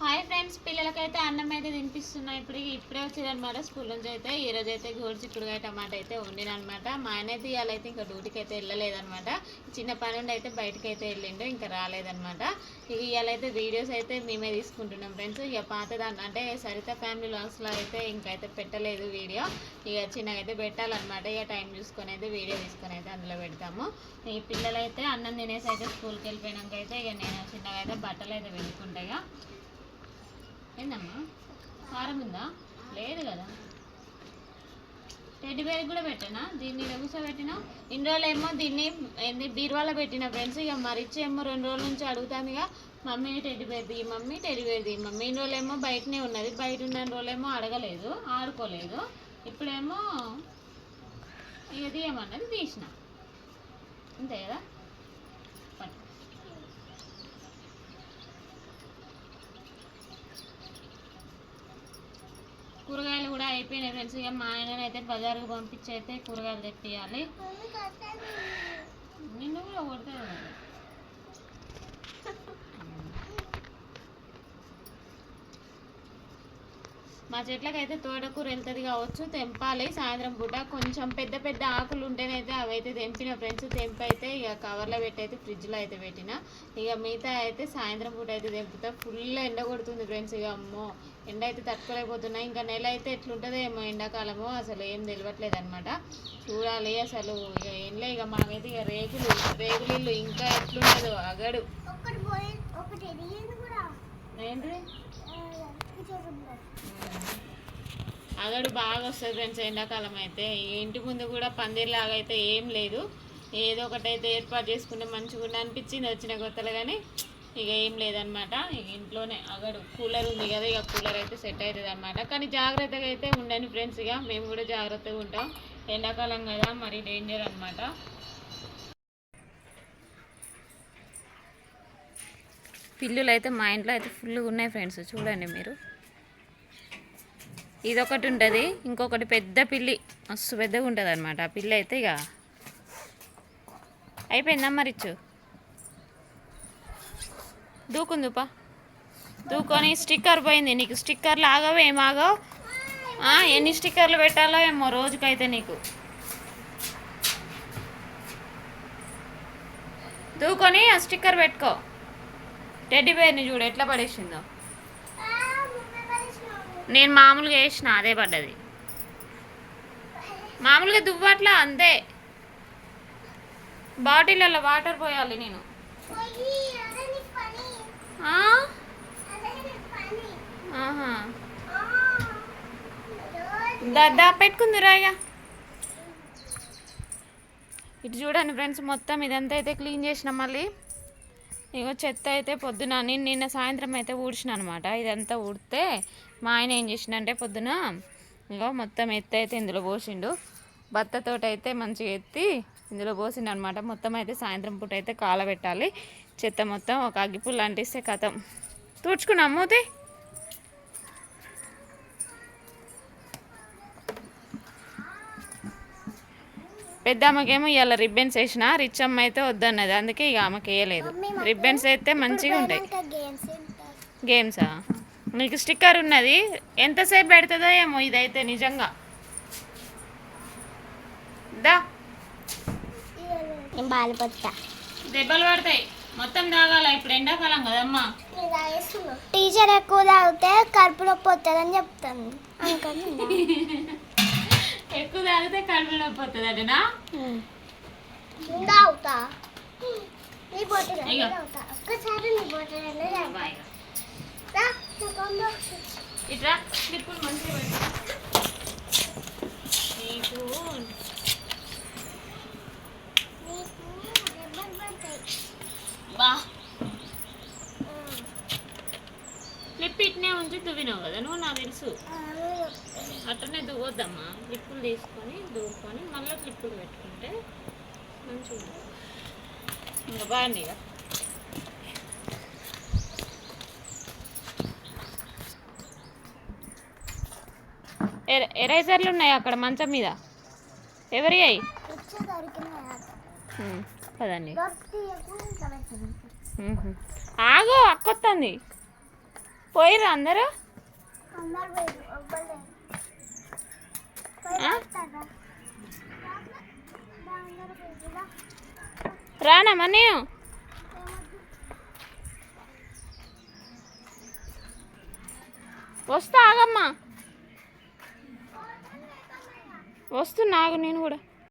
Hi friends పిల్లలకైతే అన్నం అయితే తినిపిస్తున్నా. ఇప్పుడు ఇప్పుడే వచ్చేదన్నమాట స్కూల్ నుంచి అయితే. ఈ రోజు అయితే గోడు టమాటా అయితే వండినమాట మా ఆయన అయితే ఇవాళ అయితే ఇంకా డ్యూటీకి అయితే వెళ్ళలేదనమాట చిన్న పని ఉండి అయితే బయటకు అయితే వెళ్ళిండు ఇంకా రాలేదనమాట ఇవాళ అయితే వీడియోస్ అయితే మేమే తీసుకుంటున్నాం ఫ్రెండ్స్. ఇక పాత దాంట్లో అంటే సరిత ఫ్యామిలీ లాస్లో అయితే ఇంకా అయితే పెట్టలేదు వీడియో. ఇక చిన్నగా అయితే పెట్టాలన్నమాట. ఇక టైం చూసుకొని అయితే వీడియో తీసుకొని అయితే అందులో పెడతాము. ఈ పిల్లలైతే అన్నం తినేసి అయితే స్కూల్కి వెళ్ళిపోయినాక అయితే ఇక నేను చిన్నగా అయితే బట్టలు అయితే వెతుకుంటాయి ఏందమ్మా? కారం ఉందా? లేదు కదా. టెడ్డి బేర్ కూడా పెట్టానా? దీన్ని కూర్చోబెట్టినా? ఇన్ని రోజులు ఏమో దీన్ని ఏంది బీరువాలో పెట్టిన ఫ్రెండ్స్. ఇక మరిచ్చి ఏమో రెండు రోజుల నుంచి అడుగుతాను ఇక mummy teddy bear the mummy teddy bear the mummy. ఇన్ని రోజులేమో బయటనే ఉన్నది. బయట ఉన్న రోజులేమో అడగలేదు ఆడుకోలేదు. ఇప్పుడేమో ఇక తీయమన్నది తీసిన. అంతే కదా పట్టు. కూరగాయలు కూడా అయిపోయినాయి ఫ్రెండ్స్ ఇక మా ఆయన అయితే బజార్కి పంపించి అయితే కూరగాయలు తెప్పియాలి. నిన్ను కూడా కొడతాడు కదా. మా చెట్లకైతే తోటకూర వెళ్తుంది కావచ్చు తెంపాలి. సాయంత్రం పూట కొంచెం పెద్ద పెద్ద ఆకులు ఉంటేనైతే అవి అయితే తెంపిన ఫ్రెండ్స్ తెంపి అయితే ఇక కవర్లో పెట్టి అయితే ఫ్రిడ్జ్లో అయితే పెట్టిన. ఇక మిగతా అయితే సాయంత్రం పూట అయితే తెంపుతా. ఫుల్ ఎండ కొడుతుంది ఫ్రెండ్స్ ఇక అమ్మో! ఎండ అయితే తట్టుకోలేకపోతున్నా. ఇంకా నెల అయితే ఎట్లుంటుందో ఏమో ఎండాకాలమో అసలు ఏం తెలియట్లేదు అనమాట చూడాలి అసలు ఇక ఏంలే ఇక మాకైతే ఇక రేకులు రేకులు ఇల్లు ఇంకా ఎట్లుంటుందో అగడు. ఒకటి పోయి అదడు అగడు బాగా వస్తుంది ఫ్రెండ్స్ ఎండాకాలం అయితే. ఇంటి ముందు కూడా పందిర్లాగా అయితే ఏం లేదు. ఏదో ఒకటి అయితే ఏర్పాటు చేసుకుంటే మంచిగా అనిపించింది వచ్చిన కొత్తలు కానీ ఇక ఏం లేదనమాట ఇక ఇంట్లోనే అగడు కూలర్ ఉంది కదా ఇక కూలర్ అయితే సెట్ అవుతుంది అనమాట కానీ జాగ్రత్తగా అయితే ఉండండి ఫ్రెండ్స్ ఇక. మేము కూడా జాగ్రత్తగా ఉంటాం. ఎండాకాలం కదా మరి డేంజర్ అనమాట పిల్లులు అయితే మా ఇంట్లో అయితే ఫుల్గా ఉన్నాయి ఫ్రెండ్స్ చూడండి మీరు. ఇదొకటి ఉంటుంది ఇంకొకటి పెద్ద పిల్లి మస్తు పెద్దగా ఉంటుంది అనమాట ఆ పిల్లి అయితే ఇక అయిపోయిందా మరిచ్చు దూకుందుపా దూకొని స్టిక్కర్ పోయింది నీకు స్టిక్కర్లు ఆగవు? ఏమాగో ఎన్ని స్టిక్కర్లు పెట్టాలో ఏమో రోజుకైతే నీకు. దూకొని ఆ స్టిక్కర్ పెట్టుకో. టెడ్డి బేర్ని చూడు ఎట్లా పడేసిందో. నేను మామూలుగా వేసిన అదే పడ్డది. మామూలుగా దువ్వట్లా అంతే. బాటిల్లో వాటర్ పోయాలి నేను. దా దా పెట్టుకుంది రాయిగా ఇటు చూడండి ఫ్రెండ్స్ మొత్తం ఇదంతా అయితే క్లీన్ చేసిన మళ్ళీ. ఇగో చెత్త అయితే పొద్దున నేను నిన్న సాయంత్రం అయితే ఊడ్చిన అనమాట. ఇదంతా ఊడితే మా ఆయన ఏం చేసిండంటే పొద్దున ఇగో మొత్తం ఎత్తి అయితే ఇందులో పోసిండు. బత్తతోటి అయితే మంచిగా ఎత్తి ఇందులో పోసిండు అనమాట. మొత్తం అయితే సాయంత్రం పూట అయితే కాలబెట్టాలి. చెత్త మొత్తం ఒక అగ్గిపుల్ల అంటిస్తే కథం. తుడుచుకున్నాం మూతి? పెద్ద ఆమెకేమో ఇవాళ రిబ్బన్స్ వేసిన రిచ్ అమ్మ అయితే వద్దన్నది. అందుకే ఇక ఆమెకి వేయలేదు. రిబ్బన్స్ అయితే మంచిగా ఉంటాయి. గేమ్స్ నీకు స్టిక్కర్ ఉన్నది. ఎంతసేపు పెడుతుందో ఏమో ఇదైతే నిజంగా. దా. దెబ్బలు పడతాయి. మొత్తం తాగాల? ఇప్పుడు ఎండాకాలం కదమ్మా. టీచర్ ఎక్కువ తాగితే కడుపు నొప్పి వస్తుందని చెప్తాను. ఎక్కువ తాగితే కడుపు నొప్పి వస్తుంది అటనా తాగుతా. నీ. తాగుతా. ఒక్కసారి నీ స్లిప్పులు మంచిగా నీకు దువ్వినావు కదా నువ్వు నాకు తెలుసు. అట్లనే దువ్వొద్దమ్మా. క్లిప్పులు తీసుకొని దువ్వుకొని మళ్ళీ క్లిప్పులు పెట్టుకుంటే మంచిగా ఇంకా బాగుంది ఇక. ఎర- ఎరేజర్లు ఉన్నాయి అక్కడ మంచం మీద? ఎవరి అయి? పదండి. ఆగు అక్కొత్తంది. పోయిర్రు అందరూ? పోయిరా రానమ్మా నేను వస్తా ఆగమ్మా. వస్తున్నా ఆగు నేను కూడా.